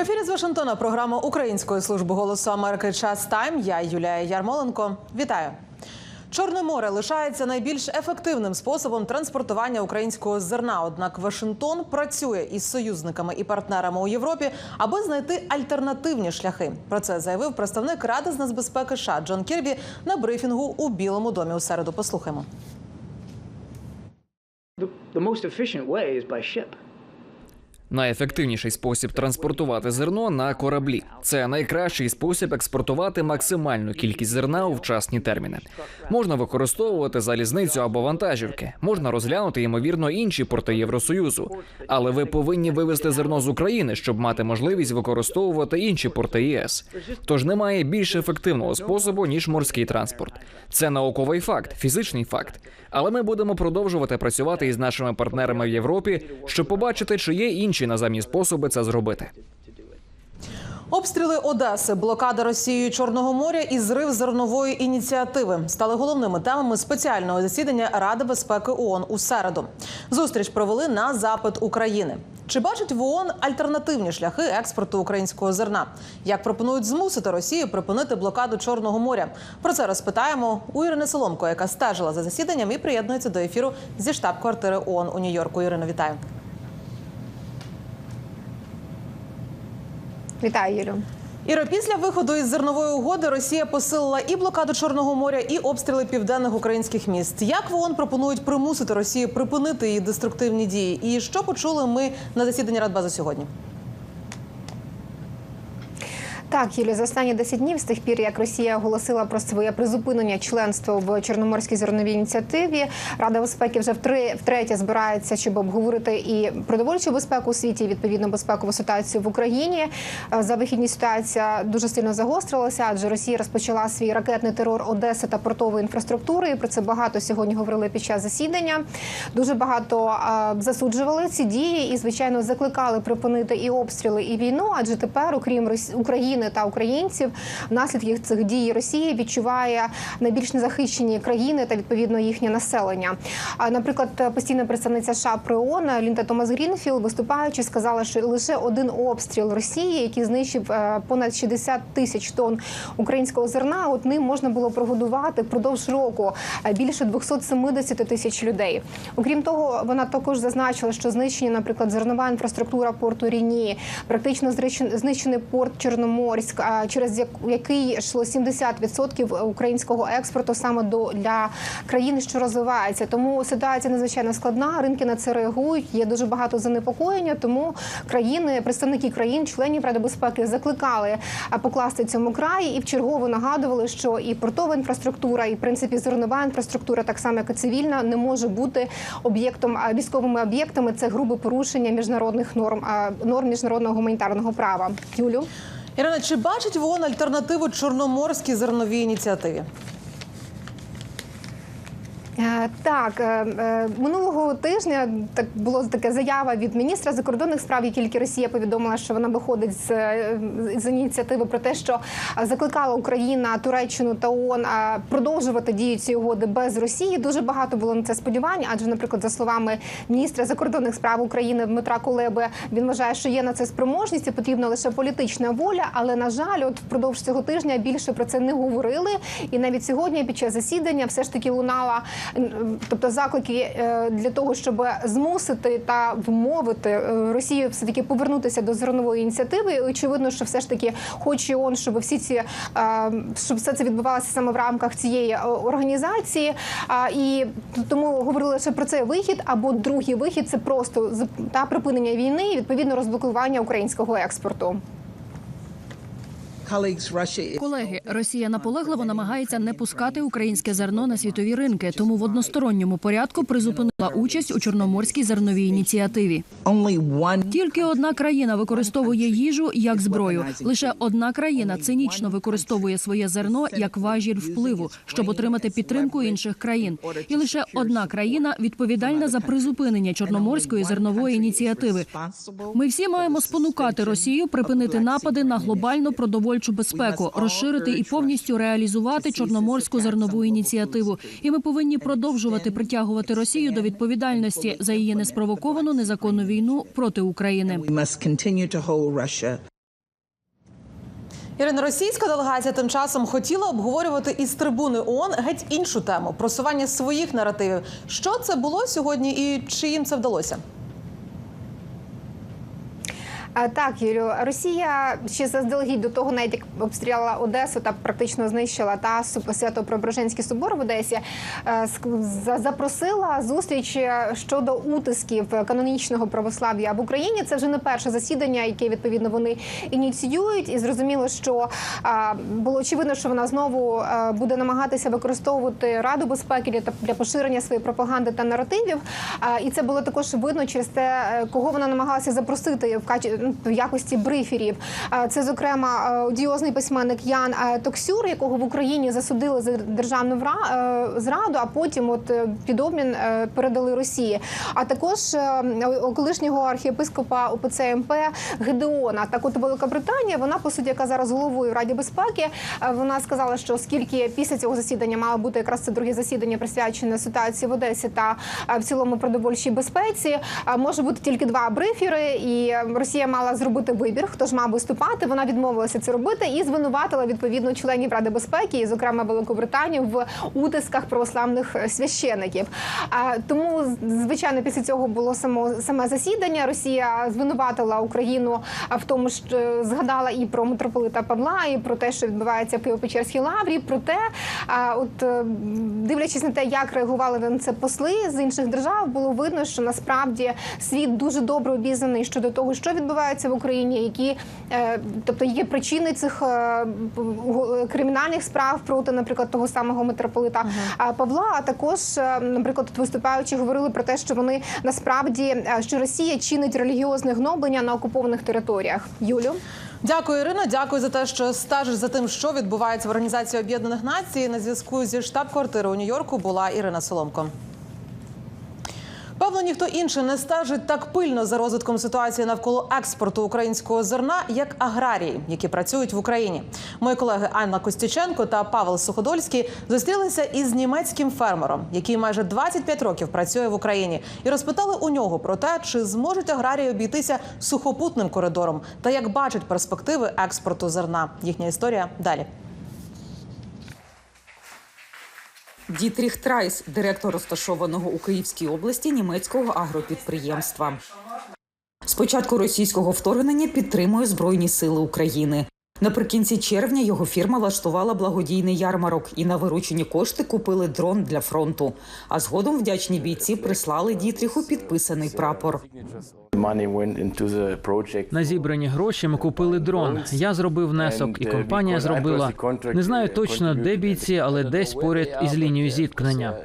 Ефірі з Вашингтона програма Української служби голосу Америки Час Тайм. Я Юлія Ярмоленко. Вітаю. Чорне море лишається найбільш ефективним способом транспортування українського зерна. Однак Вашингтон працює із союзниками і партнерами у Європі, аби знайти альтернативні шляхи. Про це заявив представник Ради з нацбезпеки США Джон Кірбі на брифінгу у Білому домі у середу. Послухаймо. The, the most efficient way is by ship. Найефективніший спосіб транспортувати зерно на кораблі. Це найкращий спосіб експортувати максимальну кількість зерна у вчасні терміни. Можна використовувати залізницю або вантажівки, можна розглянути ймовірно інші порти Євросоюзу. Але ви повинні вивезти зерно з України, щоб мати можливість використовувати інші порти ЄС. Тож немає більш ефективного способу ніж морський транспорт. Це науковий факт, фізичний факт. Але ми будемо продовжувати працювати із нашими партнерами в Європі, щоб побачити, чи є інші наземні способи це зробити. Обстріли Одеси, блокада Росією Чорного моря і зрив зернової ініціативи стали головними темами спеціального засідання Ради безпеки ООН у середу. Зустріч провели на запит України. Чи бачить в ООН альтернативні шляхи експорту українського зерна? Як пропонують змусити Росію припинити блокаду Чорного моря? Про це розпитаємо у Ірини Соломко, яка стежила за засіданням і приєднується до ефіру зі штаб-квартири ООН у Нью-Йорку. Ірино, вітаю. Вітаю, Юлю. Іро, після виходу із зернової угоди Росія посилила і блокаду Чорного моря, і обстріли південних українських міст. Як в ООН пропонують примусити Росію припинити її деструктивні дії? І що почули ми на засіданні Радбезу сьогодні? Так, Юлі, за останні 10 днів з тих пір, як Росія оголосила про своє призупинення членства в Чорноморській зерновій ініціативі, Рада безпеки вже втретє збирається, щоб обговорити і продовольчу безпеку у світі, і відповідно безпекову ситуацію в Україні. Е, За вихідні ситуація дуже сильно загострилася, адже Росія розпочала свій ракетний терор Одеси та портової інфраструктури. І про це багато сьогодні говорили під час засідання. Дуже багато е, засуджували ці дії і, звичайно, закликали припинити і обстріли, і війну. Адже тепер, окрім Рос- України та українців, наслідки цих дій Росії відчуває найбільш незахищені країни та відповідно їхнє населення. Наприклад, постійна представниця США при ООН Лінда Томас Грінфілд, виступаючи, сказала, що лише один обстріл Росії, який знищив е, понад 60 тисяч тонн українського зерна, от ним можна було прогодувати впродовж року е, більше 270 тисяч людей. Окрім того, вона також зазначила, що знищення, наприклад, зернова інфраструктура порту Ріні, практично знищений порт Чорноморськ, а, через як- який йшло 70% українського експорту саме до для країн, що розвиваються. Тому ситуація надзвичайно складна. Ринки на це реагують. Є дуже багато занепокоєння. Тому країни, представники країн, членів Ради безпеки закликали покласти цьому край і вчергово нагадували, що і портова інфраструктура, і в принципі зернова інфраструктура, так само як і цивільна, не може бути об'єктом військовими об'єктами. Це грубе порушення міжнародних норм норм міжнародного гуманітарного права. Юлю. Ірина, чи бачить ВОН альтернативу Чорноморській зерновій ініціативі? Е, Так, е, е, минулого тижня так було така заява від міністра закордонних справ, і тільки Росія повідомила, що вона виходить з, з ініціативи про те, що закликала Україна, Туреччину та ООН продовжувати дію цієї угоди без Росії. Дуже багато було на це сподівань, адже, наприклад, за словами міністра закордонних справ України Дмитра Кулеби, він вважає, що є на це спроможність і потрібна лише політична воля. Але на жаль, от впродовж цього тижня більше про це не говорили. І навіть сьогодні, під час засідання, все ж таки лунала тобто заклики е, для того, щоб змусити та вмовити е, Росію все таки повернутися до зернової ініціативи. Очевидно, що все ж таки хоче ООН, щоб всі ці е, щоб все це відбувалося саме в рамках цієї організації. І тому говорили лише про цей вихід. Або другий вихід це просто та припинення війни і відповідно розблокування українського експорту. Колеги, Росія наполегливо намагається не пускати українське зерно на світові ринки, тому в односторонньому порядку призупинила участь у чорноморській зерновій ініціативі. Тільки одна країна використовує їжу як зброю. Лише одна країна цинічно використовує своє зерно як важіль впливу, щоб отримати підтримку інших країн. І лише одна країна відповідальна за призупинення чорноморської зернової ініціативи. Ми всі маємо спонукати Росію припинити напади на глобальну продовольчу безпеку, розширити і повністю реалізувати чорноморську зернову ініціативу. І ми повинні продовжувати притягувати Росію до відповідальності за її неспровоковану незаконну війну проти України. Ірина, російська делегація тим часом хотіла обговорювати із трибуни ООН геть іншу тему просування своїх наративів. Що це було сьогодні, і чи їм це вдалося? А, Так, Юлю, Росія ще заздалегідь до того, навіть як обстріляла Одесу та практично знищила та Су- Свято-Преображенський собор в Одесі, е, запросила зустріч е, щодо утисків канонічного православ'я в Україні. Це вже не перше засідання, яке відповідно вони ініціюють, і зрозуміло, що було очевидно, що вона знову е, буде намагатися використовувати Раду безпеки для, для поширення своєї пропаганди та наративів. І це було також видно через те, е, кого вона намагалася запросити в качі в якості бриферів. Це, зокрема, е, одіозний письменник Ян е, Токсюр, якого в Україні засудили за державну е, зраду, а потім от е, під обмін е, передали Росії. А також е, колишнього архієпископа УПЦ МП Гедеона. Так, от Великобританія, вона по суті, яка зараз головою в Раді безпеки, е, вона сказала, що оскільки після цього засідання мало бути якраз це друге засідання присвячене ситуації в Одесі та е, в цілому продовольчій безпеці, е, може бути тільки два брифери, і е, Росія мала зробити вибір, хто ж мав виступати. Вона відмовилася це робити і звинуватила відповідно членів Ради безпеки, і, зокрема Великобританію, в утисках православних е, священиків. А тому, звичайно, після цього було само саме засідання. Росія звинуватила Україну в тому, що згадала і про митрополита Павла, і про те, що відбувається в Києво-Печерській лаврі. Проте, от е, дивлячись на те, як реагували на це посли з інших держав, було видно, що насправді світ дуже добре обізнаний щодо того, що відбувається в Україні, які е, тобто є причини цих е, кримінальних справ проти, наприклад, того самого митрополита а, Павла. А також, е, наприклад, тут виступаючи говорили про те, що вони насправді що Росія чинить релігіозне гноблення на окупованих територіях. Юлю. Дякую, Ірино. Дякую за те, що стежиш за тим, що відбувається в Організації Об'єднаних Націй. На зв'язку зі штаб-квартири у Нью-Йорку була Ірина Соломко. Певно, ніхто інший не стежить так пильно за розвитком ситуації навколо експорту українського зерна, як аграрії, які працюють в Україні. Мої колеги Анна Костюченко та Павел Суходольський зустрілися із німецьким фермером, який майже 25 років працює в Україні, і розпитали у нього про те, чи зможуть аграрії обійтися сухопутним коридором та як бачать перспективи експорту зерна. Їхня історія далі. Дітріх Трайс, директор розташованого у Київській області німецького агропідприємства. Спочатку російського вторгнення підтримує Збройні сили України. Наприкінці червня його фірма влаштувала благодійний ярмарок і на виручені кошти купили дрон для фронту. А згодом вдячні бійці прислали Дітріху підписаний прапор. На зібрані гроші ми купили дрон. Я зробив внесок, і компанія зробила. Не знаю точно, де бійці, але десь поряд із лінією зіткнення.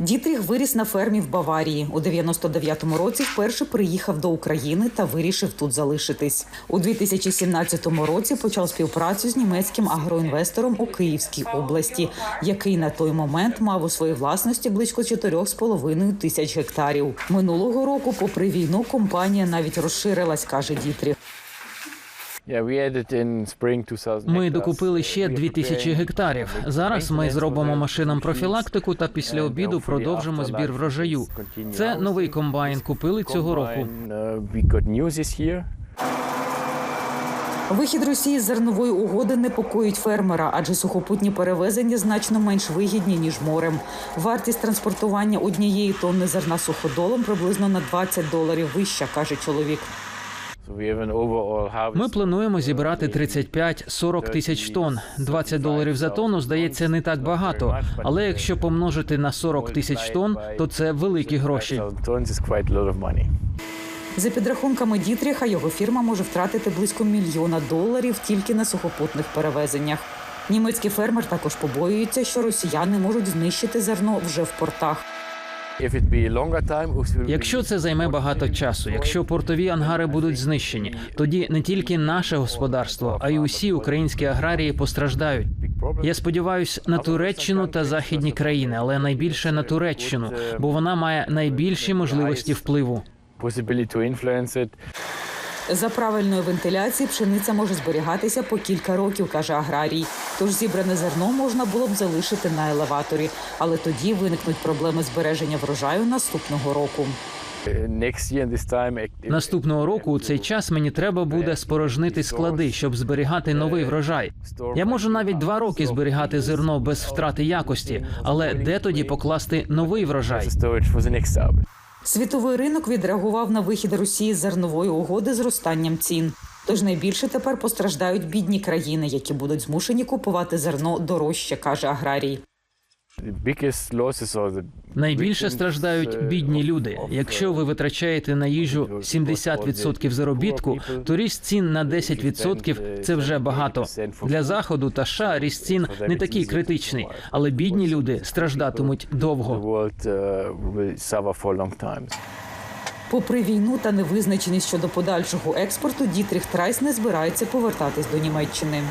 Дітріх виріс на фермі в Баварії. У 99-му році вперше приїхав до України та вирішив тут залишитись. У 2017 році почав співпрацю з німецьким агроінвестором у Київській області, який на той момент мав у своїй власності близько 4,5 тисяч гектарів. Минулого року, попри війну, компанія навіть розширилась, каже Дітріх. Ми докупили ще We are дві тисячі preparing гектарів. Зараз ми зробимо машинам профілактику та після обіду продовжимо збір врожаю. is Це новий комбайн. Купили цього року. Uh. Вихід Росії з зернової угоди непокоїть фермера, адже сухопутні перевезення значно менш вигідні ніж морем. Вартість транспортування однієї тонни зерна суходолом приблизно на 20 доларів вища, каже чоловік. Ми плануємо зібрати 35-40 тисяч тонн. 20 доларів за тонну здається не так багато. Але якщо помножити на 40 тисяч тонн, то це великі гроші. 5,000 tons is quite a lot of money. За підрахунками Дітріха, його фірма може втратити близько мільйона доларів тільки на сухопутних перевезеннях. Німецький фермер також побоюється, що росіяни можуть знищити зерно вже в портах. Якщо це займе багато часу, якщо портові ангари будуть знищені, тоді не тільки наше господарство, а й усі українські аграрії постраждають. Я сподіваюся на Туреччину та західні країни, але найбільше на Туреччину, бо вона має найбільші можливості впливу. За правильної вентиляції пшениця може зберігатися по кілька років, каже аграрій. Тож зібране зерно можна було б залишити на елеваторі, але тоді виникнуть проблеми збереження врожаю наступного року. Наступного року у цей час мені треба буде спорожнити склади, щоб зберігати новий врожай. Я можу навіть два роки зберігати зерно без втрати якості, але де тоді покласти новий врожай? Світовий ринок відреагував на вихід Росії з зернової угоди зростанням цін. Тож найбільше тепер постраждають бідні країни, які будуть змушені купувати зерно дорожче, каже аграрій. Найбільше страждають uh, бідні люди. Якщо ви витрачаєте на їжу 70% заробітку, то ріст цін на 10% – це вже багато. Для заходу та США ріст цін не такий критичний, але бідні люди страждатимуть довго. uh. Попри війну та невизначеність щодо подальшого експорту, Дітріх Трайс не збирається повертатись до Німеччини.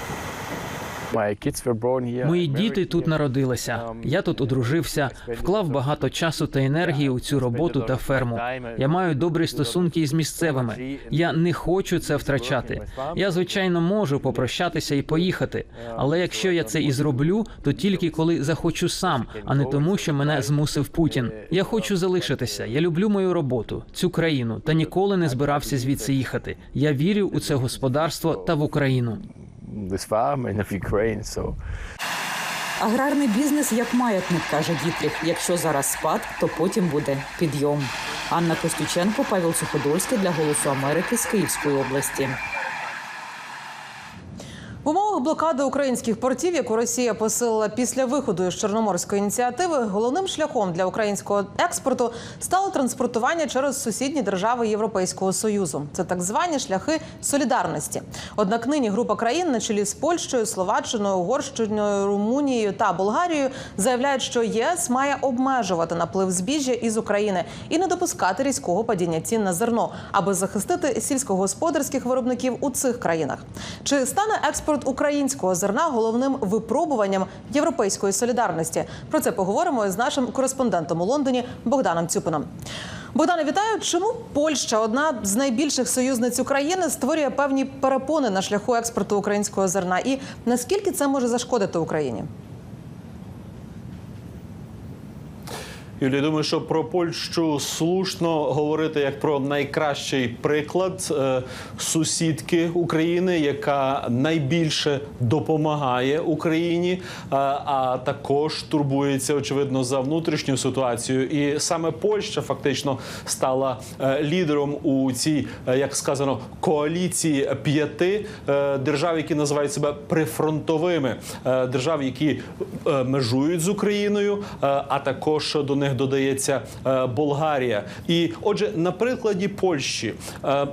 Мої діти тут народилися. Я тут одружився, вклав багато часу та енергії у цю роботу та ферму. Я маю добрі стосунки із місцевими. Я не хочу це втрачати. Я звичайно можу попрощатися і поїхати. Але якщо я це і зроблю, то тільки коли захочу сам, а не тому, що мене змусив Путін. Я хочу залишитися. Я люблю мою роботу, цю країну та ніколи не збирався звідси їхати. Я вірю у це господарство та в Україну. This farm and of Ukraine, so Аграрний бізнес як маятник, каже Дітріх. Якщо зараз спад, то потім буде підйом. Анна Костюченко, Павел Суходольський для Голосу Америки з Київської області. В умовах блокади українських портів, яку Росія посилила після виходу із Чорноморської ініціативи, головним шляхом для українського експорту стало транспортування через сусідні держави Європейського союзу. Це так звані шляхи солідарності. Однак нині група країн на чолі з Польщею, Словаччиною, Угорщиною, Румунією та Болгарією заявляють, що ЄС має обмежувати наплив збіжжя із України і не допускати різкого падіння цін на зерно, аби захистити сільськогосподарських виробників у цих країнах. Чи стане експорт українського зерна головним випробуванням європейської солідарності? Про це поговоримо з нашим кореспондентом у Лондоні Богданом Цюпином. Богдане, вітаю. Чому Польща, одна з найбільших союзниць України, створює певні перепони на шляху експорту українського зерна? І наскільки це може зашкодити Україні? Юлія, думаю, що про Польщу слушно говорити як про найкращий приклад е, сусідки України, яка найбільше допомагає Україні, е, а також турбується очевидно за внутрішню ситуацію. І саме Польща фактично стала е, лідером у цій, як сказано, коаліції п'яти держав, які називають себе прифронтовими держав, які межують з Україною, а також до них додається е, Болгарія. І отже, на прикладі Польщі е,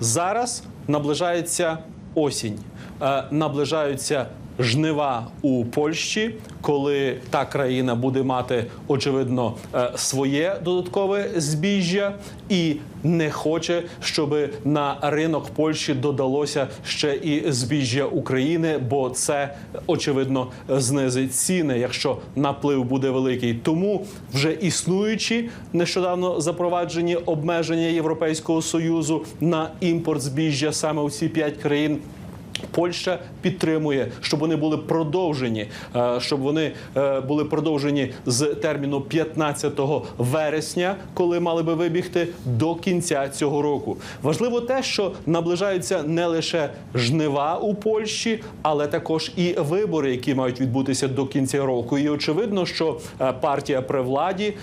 зараз наближається осінь, е, наближаються. Жнива у Польщі, коли та країна буде мати очевидно е, своє додаткове збіжжя і не хоче, щоб на ринок Польщі додалося ще і збіжжя України, бо це очевидно знизить ціни, якщо наплив буде великий. Тому вже існуючі нещодавно запроваджені обмеження Європейського союзу на імпорт збіжжя саме у ці п'ять країн. Польща підтримує, щоб вони були продовжені, е, щоб вони е, були продовжені з терміну 15 вересня, коли мали би вибігти до кінця цього року. Важливо те, що наближаються не лише жнива у Польщі, але також і вибори, які мають відбутися до кінця року. І очевидно, що е, партія при владі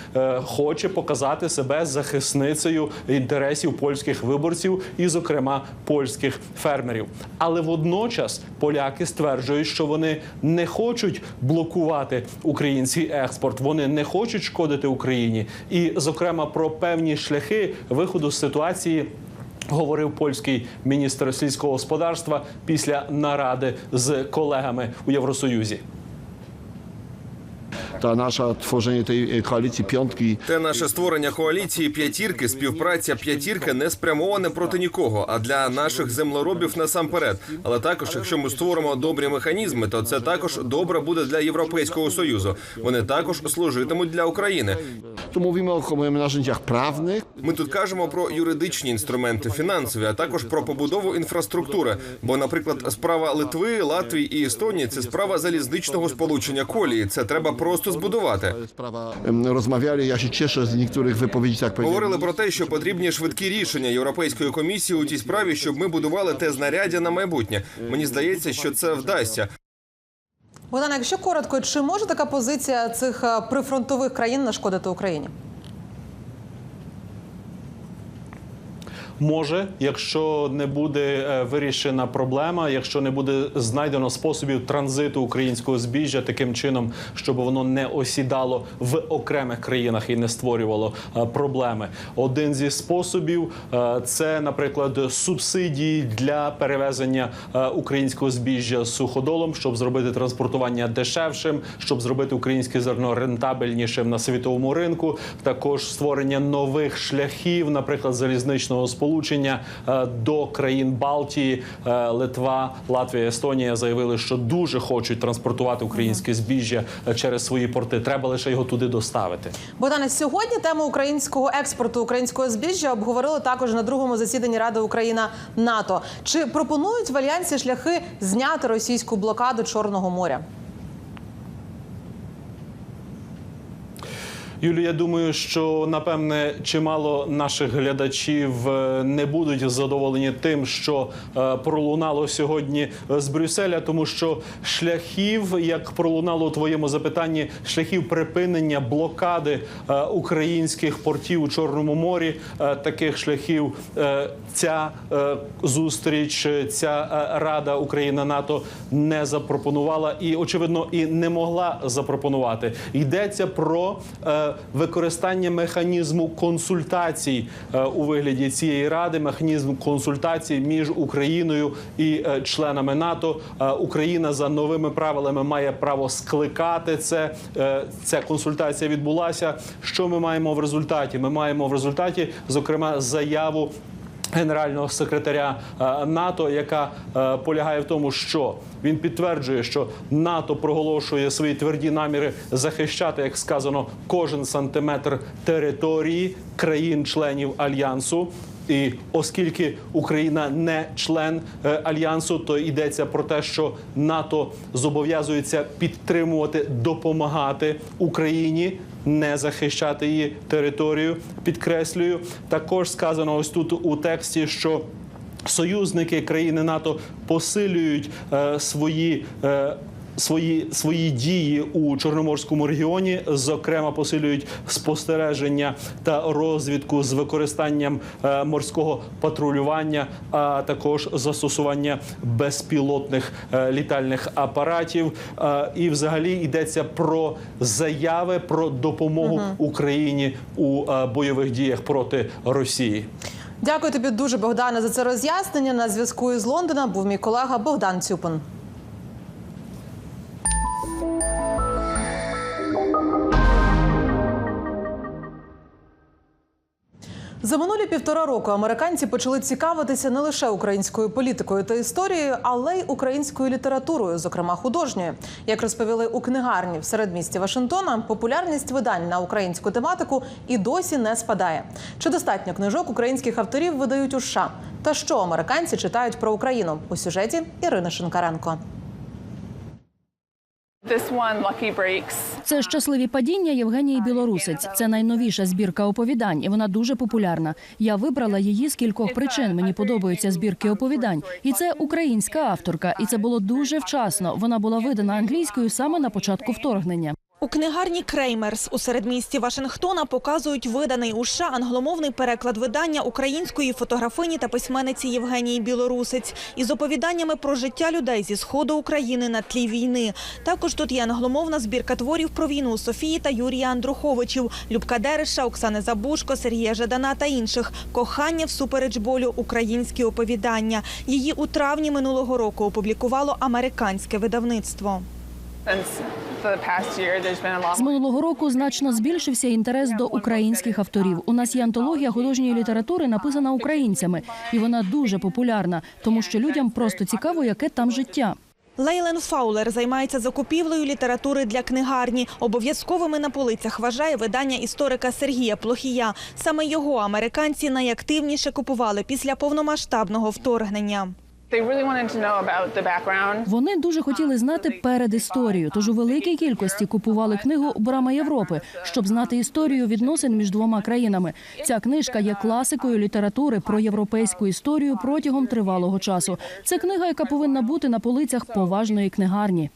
хоче показати себе захисницею інтересів польських виборців і, зокрема, польських фермерів. Але водночас поляки стверджують, що вони не хочуть блокувати український експорт, вони не хочуть шкодити Україні. І, зокрема, про певні шляхи виходу з ситуації. Говорив польський міністр сільського господарства після наради з колегами у Євросоюзі. Ta nasza tworzenie tej e, koalicji piątki Те наше створення коаліції п'ятірки, співпраця п'ятірки не спрямоване проти нікого, а для наших землеробів насамперед. Але також, якщо ми створимо добрі механізми, то це також добре буде для європейського союзу. Вони також служитимуть для України. mówimy o narzędziach prawnych. Ми тут кажемо про юридичні інструменти, фінансові, а також про побудову інфраструктури. Бо, наприклад, справа Литви, Латвії і Естонії це справа залізничного сполучення колії. Це треба просто збудувати. Розмовляли, я ще чешу з z виповідь так tak. Говорили про те, що потрібні швидкі рішення Європейської комісії у тій справі, щоб ми будували те знаряддя на майбутнє. Мені здається, що це вдасться. Богдана, якщо коротко, чи може така позиція цих е, прифронтових країн нашкодити Україні? Може, якщо не буде е, вирішена проблема, якщо не буде знайдено способів транзиту українського збіжжя таким чином, щоб воно не осідало в окремих країнах і не створювало е, проблеми. Один зі способів е, це, наприклад, субсидії для перевезення українського збіжжя суходолом, щоб зробити транспортування дешевшим, щоб зробити українське зерно рентабельнішим на світовому ринку. Також створення нових шляхів, наприклад, залізничного сполучення е, до країн Балтії, Е, Литва, Латвія, Естонія заявили, що дуже хочуть транспортувати українське збіжжя е, через свої порти. Треба лише його туди доставити. Богдане, сьогодні тему українського експорту українського збіжжя обговорили також на другому засіданні Ради Україна НАТО. Чи пропонують в альянсі шляхи зняти російську блокаду Чорного моря? Юлі, я думаю, що напевне чимало наших глядачів е, не будуть задоволені тим, що е, пролунало сьогодні з Брюсселя, тому що шляхів, як пролунало у твоєму запитанні, шляхів припинення блокади е, українських портів у Чорному морі, таких шляхів ця зустріч, ця Рада Україна НАТО не запропонувала і, очевидно, і не могла запропонувати. Йдеться про використання механізму консультацій е, у вигляді цієї ради, механізм консультацій між Україною і е, членами НАТО. Е, Україна за новими правилами має право скликати це. Ця консультація відбулася. Що ми маємо в результаті? Ми маємо в результаті, зокрема, заяву. Генерального секретаря е, НАТО, яка е, полягає в тому, що він підтверджує, що НАТО проголошує свої тверді наміри захищати, як сказано, кожен сантиметр території країн-членів альянсу. І оскільки Україна не член е, альянсу, то йдеться про те, що НАТО зобов'язується підтримувати, допомагати Україні, не захищати її територію. Підкреслюю, також сказано ось тут у тексті, що союзники країни НАТО посилюють е, свої. Е, Свої свої дії у чорноморському регіоні, зокрема, посилюють спостереження та розвідку з використанням е, морського патрулювання, а також застосування безпілотних е, літальних апаратів. Е, і, взагалі, йдеться про заяви про допомогу Україні у бойових діях проти Росії. Дякую тобі дуже, Богдане, за це роз'яснення. На зв'язку із Лондона був мій колега Богдан Цюпин. За минулі півтора року американці почали цікавитися не лише українською політикою та історією, але й українською літературою, зокрема художньою. Як розповіли у книгарні в середмісті Вашингтона, популярність видань на українську тематику і досі не спадає. Чи достатньо книжок українських авторів видають у США? Та що американці читають про Україну у сюжеті Ірини Шинкаренко. Це щасливі падіння Євгенії Білорусець. Це найновіша збірка оповідань, і вона дуже популярна. Я вибрала її з кількох причин. Мені подобаються збірки оповідань, і це українська авторка. І це було дуже вчасно. Вона була видана англійською саме на початку вторгнення. У книгарні Креймерс у середмісті Вашингтона показують виданий у США англомовний переклад видання української фотографині та письменниці Євгенії Білорусець із оповіданнями про життя людей зі сходу України на тлі війни. Також тут є англомовна збірка творів про війну Софії та Юрія Андруховичів, Любка Дереша, Оксани Забушко, Сергія Жадана та інших. Кохання всупереч болю українські оповідання. Її у травні минулого року опублікувало американське видавництво. З минулого року значно збільшився інтерес до українських авторів. У нас є антологія художньої літератури, написана українцями, і вона дуже популярна, тому що людям просто цікаво, яке там життя. Лейлен Фаулер займається закупівлею літератури для книгарні. Обов'язковими на полицях вважає видання історика Сергія Плохія. Саме його американці найактивніше купували після повномасштабного вторгнення. Вони дуже хотіли знати передісторію, тож у великій кількості купували книгу Брама Європи, щоб знати історію відносин між двома країнами. Ця книжка є класикою літератури про європейську історію протягом тривалого часу. Це книга, яка повинна бути на полицях поважної книгарні.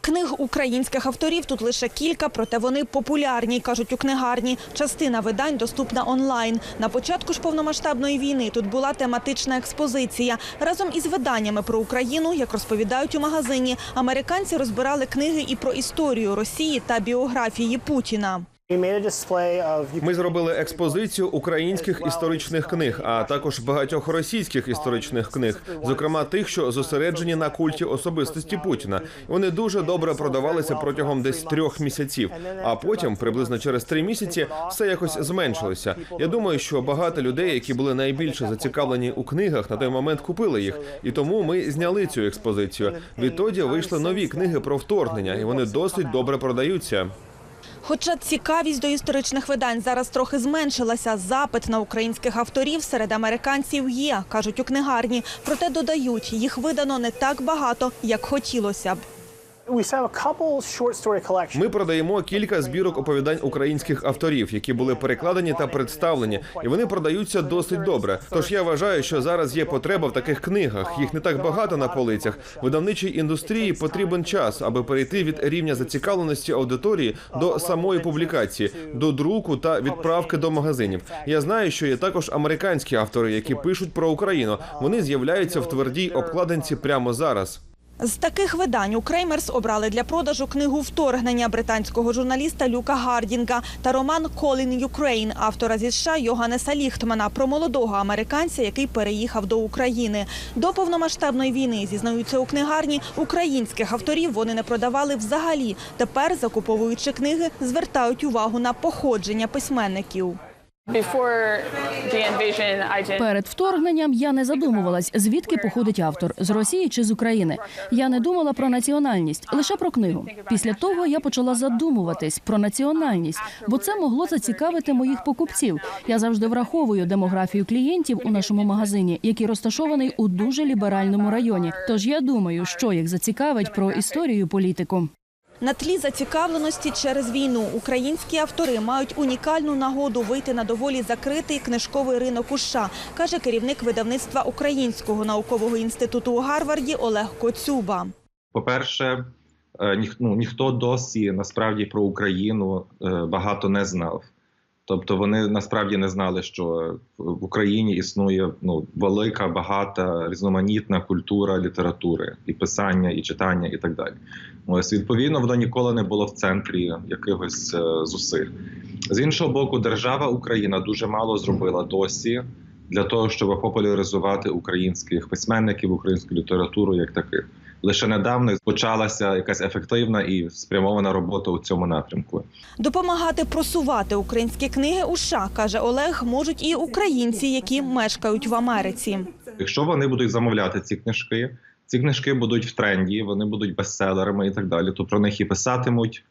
Книг українських авторів тут лише кілька, проте вони популярні, кажуть у книгарні. Частина видань доступна онлайн. На початку ж повномасштабної війни тут була тематична експозиція. Разом із виданнями про Україну, як розповідають у магазині, американці розбирали книги і про історію Росії та біографії Путіна. Ми зробили експозицію українських історичних книг, а також багатьох російських історичних книг, зокрема тих, що зосереджені на культі особистості Путіна. Вони дуже добре продавалися протягом десь трьох місяців. А потім, приблизно через три місяці, все якось зменшилося. Я думаю, що багато людей, які були найбільше зацікавлені у книгах, на той момент купили їх, і тому ми зняли цю експозицію. Відтоді вийшли нові книги про вторгнення, і вони досить добре продаються. Хоча цікавість до історичних видань зараз трохи зменшилася, запит на українських авторів серед американців є, кажуть у книгарні. Проте додають, їх видано не так багато, як хотілося б. Ми продаємо кілька збірок оповідань українських авторів, які були перекладені та представлені, і вони продаються досить добре. Тож я вважаю, що зараз є потреба в таких книгах. Їх не так багато на полицях. Видавничій індустрії потрібен час, аби перейти від рівня зацікавленості аудиторії до самої публікації, до друку та відправки до магазинів. Я знаю, що є також американські автори, які пишуть про Україну. Вони з'являються в твердій обкладинці прямо зараз. З таких видань у Креймерс обрали для продажу книгу вторгнення британського журналіста Люка Гардінга та роман «Calling Ukraine» автора зі США Йоганнеса Ліхтмана про молодого американця, який переїхав до України. До повномасштабної війни зізнаються у книгарні. Українських авторів вони не продавали взагалі. Тепер, закуповуючи книги, звертають увагу на походження письменників. Перед вторгненням я не задумувалась, звідки походить автор з Росії чи з України. Я не думала про національність, лише про книгу. Після того я почала задумуватись про національність, бо це могло зацікавити моїх покупців. Я завжди враховую демографію клієнтів у нашому магазині, який розташований у дуже ліберальному районі. Тож я думаю, що їх зацікавить про історію політику. На тлі зацікавленості через війну українські автори мають унікальну нагоду вийти на доволі закритий книжковий ринок у США, каже керівник видавництва Українського наукового інституту у Гарварді Олег Коцюба. По-перше, ніхто ніх, ну, ніхто досі насправді про Україну е, багато не знав. Тобто вони насправді не знали, що в Україні існує ну велика, багата, різноманітна культура літератури, і писання, і читання, і так далі. Ось відповідно, воно ніколи не було в центрі якихось е, зусиль. З іншого боку, держава Україна дуже мало зробила досі для того, щоб популяризувати українських письменників, українську літературу як таких. Лише недавно почалася якась ефективна і спрямована робота у цьому напрямку. Допомагати просувати українські книги у США, каже Олег, можуть і українці, які мешкають в Америці. Якщо вони будуть замовляти ці книжки, ці книжки будуть в тренді, вони будуть бестселерами і так далі. То про них і писатимуть.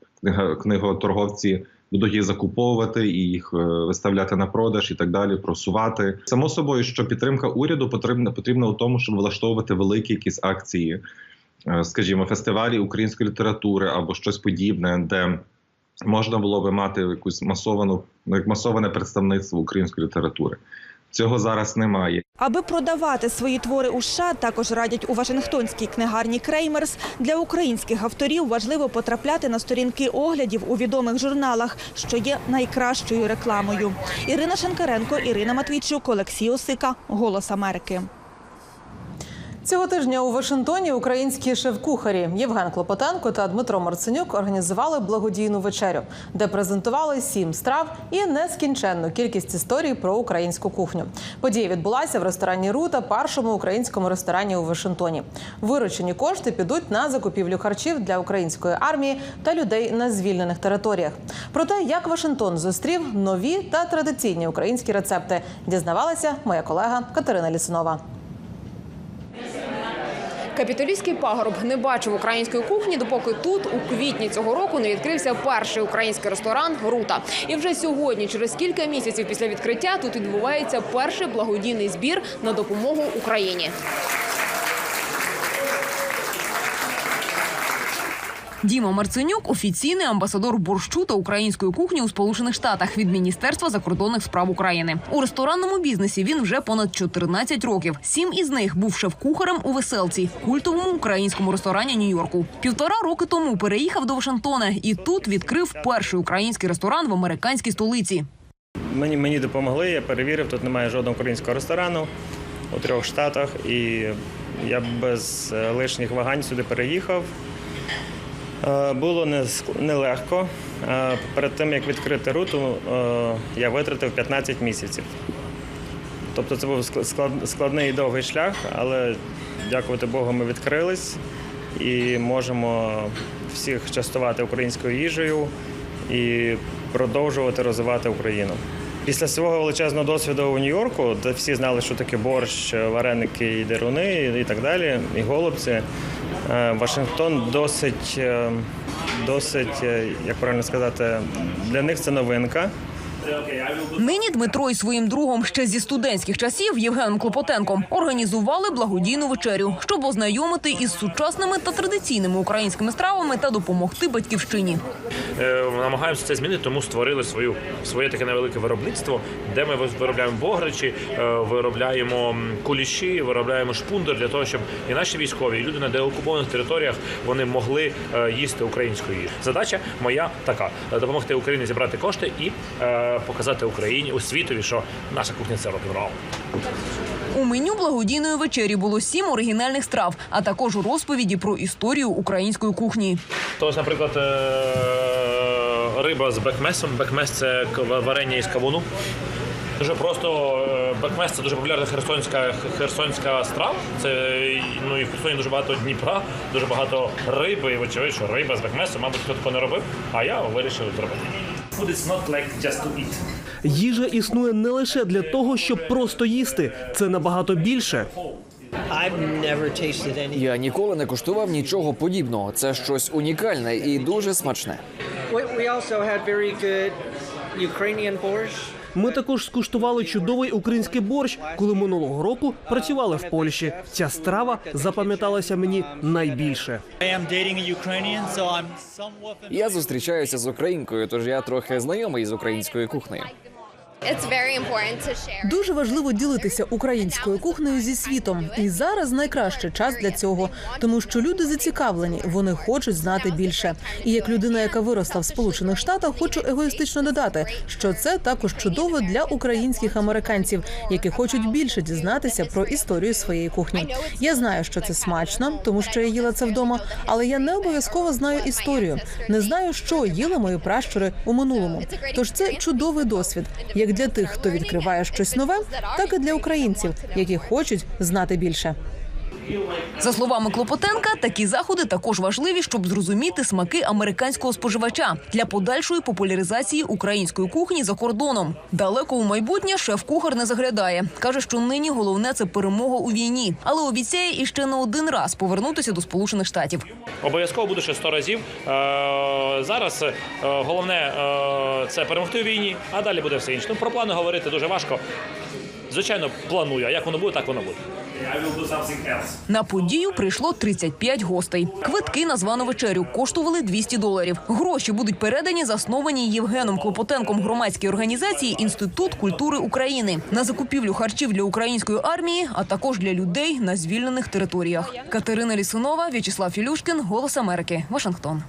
Книготорговці будуть їх закуповувати і їх е, виставляти на продаж і так далі, просувати. Само собою, що підтримка уряду потрібна потрібна у тому, щоб влаштовувати великі якісь акції, скажімо, фестивалі української літератури або щось подібне, де можна було би мати якусь масовану ну, масоване представництво української літератури. Цього зараз немає. Аби продавати свої твори у США, також радять у Вашингтонській книгарні Креймерс. Для українських авторів важливо потрапляти на сторінки оглядів у відомих журналах, що є найкращою рекламою. Ірина Шенкаренко, Ірина Матвійчук, Олексій Осика. Голос Америки. Цього тижня у Вашингтоні українські шеф-кухарі Євген Клопотенко та Дмитро Марценюк організували благодійну вечерю, де презентували сім страв і нескінченну кількість історій про українську кухню. Подія відбулася в ресторані Рута, першому українському ресторані у Вашингтоні. Виручені кошти підуть на закупівлю харчів для української армії та людей на звільнених територіях. Про те, як Вашингтон зустрів нові та традиційні українські рецепти, дізнавалася моя колега Катерина Лісунова. Капітолійський пагорб не бачив української кухні, допоки тут у квітні цього року не відкрився перший український ресторан Рута. І вже сьогодні, через кілька місяців після відкриття, тут відбувається перший благодійний збір на допомогу Україні. Діма Марценюк офіційний амбасадор борщу та української кухні у Сполучених Штатах від Міністерства закордонних справ України. У ресторанному бізнесі він вже понад 14 років. Сім із них був шеф-кухарем у веселці, культовому українському ресторані Нью-Йорку. Півтора роки тому переїхав до Вашингтона і тут відкрив перший український ресторан в американській столиці. Мені, мені допомогли, я перевірив, тут немає жодного українського ресторану у трьох штатах, і я без е, лишніх вагань сюди переїхав. Е, Було нелегко. Е, Перед тим, як відкрити руту, е, я витратив 15 місяців. Тобто це був складний і довгий шлях, але дякувати Богу, ми відкрились і можемо всіх частувати українською їжею і продовжувати розвивати Україну. Після свого величезного досвіду у Нью-Йорку, де всі знали, що таке борщ, вареники і деруни, і так далі, і голубці, е, Вашингтон досить, е, досить, е, як правильно сказати, для них це новинка. Нині Дмитро із своїм другом ще зі студентських часів Євгеном Клопотенком організували благодійну вечерю, щоб ознайомити із сучасними та традиційними українськими стравами та допомогти батьківщині. Е, намагаємося це змінити, тому створили свою своє таке невелике виробництво, де ми виробляємо бограчі, е, виробляємо куліші, виробляємо шпундер для того, щоб і наші військові, і люди на деокупованих територіях вони могли е, їсти українську їжу. Задача моя така: допомогти Україні зібрати кошти і показати Україні у світові, що наша кухня це рок-н-рол. У меню благодійної вечері було сім оригінальних страв, а також розповіді про історію української кухні. То ось, наприклад, е, риба з бекмесом. Бекмес це варення із кавуну. Дуже просто е, бекмес це дуже популярна херсонська херсонська страва. Це ну і в Херсоні дуже багато Дніпра, дуже багато риби. І вочевидь, що риба з бекмесом, мабуть, хто такого не робив. А я вирішив зробити. Food is not like just to eat. Їжа існує не лише для того, щоб просто їсти. Це набагато більше. Я ніколи не куштував нічого подібного. Це щось унікальне і дуже смачне. Ukrainian borscht. Ми також скуштували чудовий український борщ, коли минулого року працювали в Польщі. Ця страва запам'яталася мені найбільше. Я зустрічаюся з українкою, тож я трохи знайомий з українською кухнею. Дуже важливо ділитися українською кухнею зі світом, і зараз найкращий час для цього, тому що люди зацікавлені, вони хочуть знати більше. І як людина, яка виросла в Сполучених Штатах, хочу егоїстично додати, що це також чудово для українських американців, які хочуть більше дізнатися про історію своєї кухні. Я знаю, що це смачно, тому що я їла це вдома, але я не обов'язково знаю історію. Не знаю, що їли мої пращури у минулому. Тож це чудовий досвід, як для тих, хто відкриває щось нове, так і для українців, які хочуть знати більше. За словами Клопотенка, такі заходи також важливі, щоб зрозуміти смаки американського споживача для подальшої популяризації української кухні за кордоном. Далеко у майбутнє шеф-кухар не заглядає. каже, що нині головне це перемога у війні, але обіцяє іще не один раз повернутися до Сполучених Штатів. Обов'язково буде ще 100 разів. Е, зараз е, головне е, це перемогти у війні, а далі буде все інше. Ну, про плани говорити дуже важко. Звичайно, планую. А як воно буде, так воно буде. На подію прийшло 35 гостей. Квитки на звану вечерю коштували 200 доларів. Гроші будуть передані заснованій Євгеном Клопотенком громадській організації Інститут культури України на закупівлю харчів для української армії, а також для людей на звільнених територіях. Катерина Лісунова, В'ячеслав Філюшкін, Голос Америки, Вашингтон.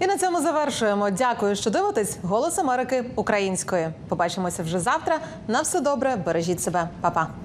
І на цьому завершуємо. Дякую, що дивитесь. Голос Америки української. Побачимося вже завтра. На все добре. Бережіть себе, Па-па.